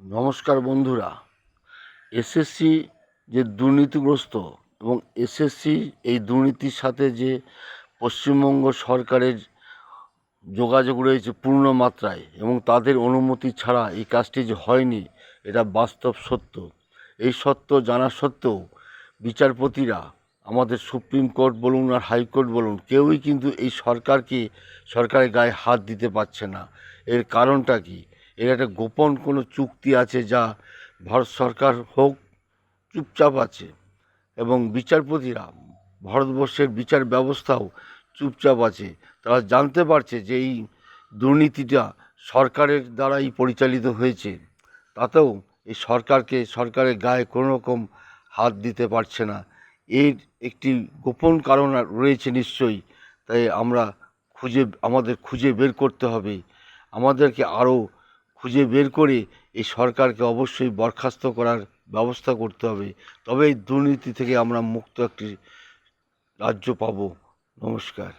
নমস্কার বন্ধুরা। এসএসসি যে দুর্নীতিগ্রস্ত এবং এসএসসি এই দুর্নীতির সাথে যে পশ্চিমবঙ্গ সরকারের যোগাযোগ রয়েছে পূর্ণ মাত্রায় এবং তাদের অনুমতি ছাড়া এই কাজটি যে হয়নি, এটা বাস্তব সত্য। এই সত্য জানা সত্ত্বেও বিচারপতিরা আমাদের সুপ্রিম কোর্ট বলুন আর হাইকোর্ট বলুন, কেউই কিন্তু এই সরকারকে, সরকারের গায়ে হাত দিতে পারছে না। এর কারণটা কি? এর একটা গোপন কোনো চুক্তি আছে যা ভারত সরকার হোক, চুপচাপ আছে। এবং বিচারপতিরা, ভারতবর্ষের বিচার ব্যবস্থাও চুপচাপ আছে। তারা জানতে পারছে যে এই দুর্নীতিটা সরকারের দ্বারাই পরিচালিত হয়েছে। তাতেও এই সরকারকে, সরকারের গায়ে কোনো রকম হাত দিতে পারছে না। এর একটি গোপন কারণ রয়েছে নিশ্চয়ই। তাই আমরা খুঁজে, আমাদের খুঁজে বের করতে হবে। আমাদেরকে আরও খুঁজে বের করে এই সরকারকে অবশ্যই বরখাস্ত করার ব্যবস্থা করতে হবে। তবে এই দুর্নীতি থেকে আমরা মুক্ত একটি রাজ্য পাবো। নমস্কার।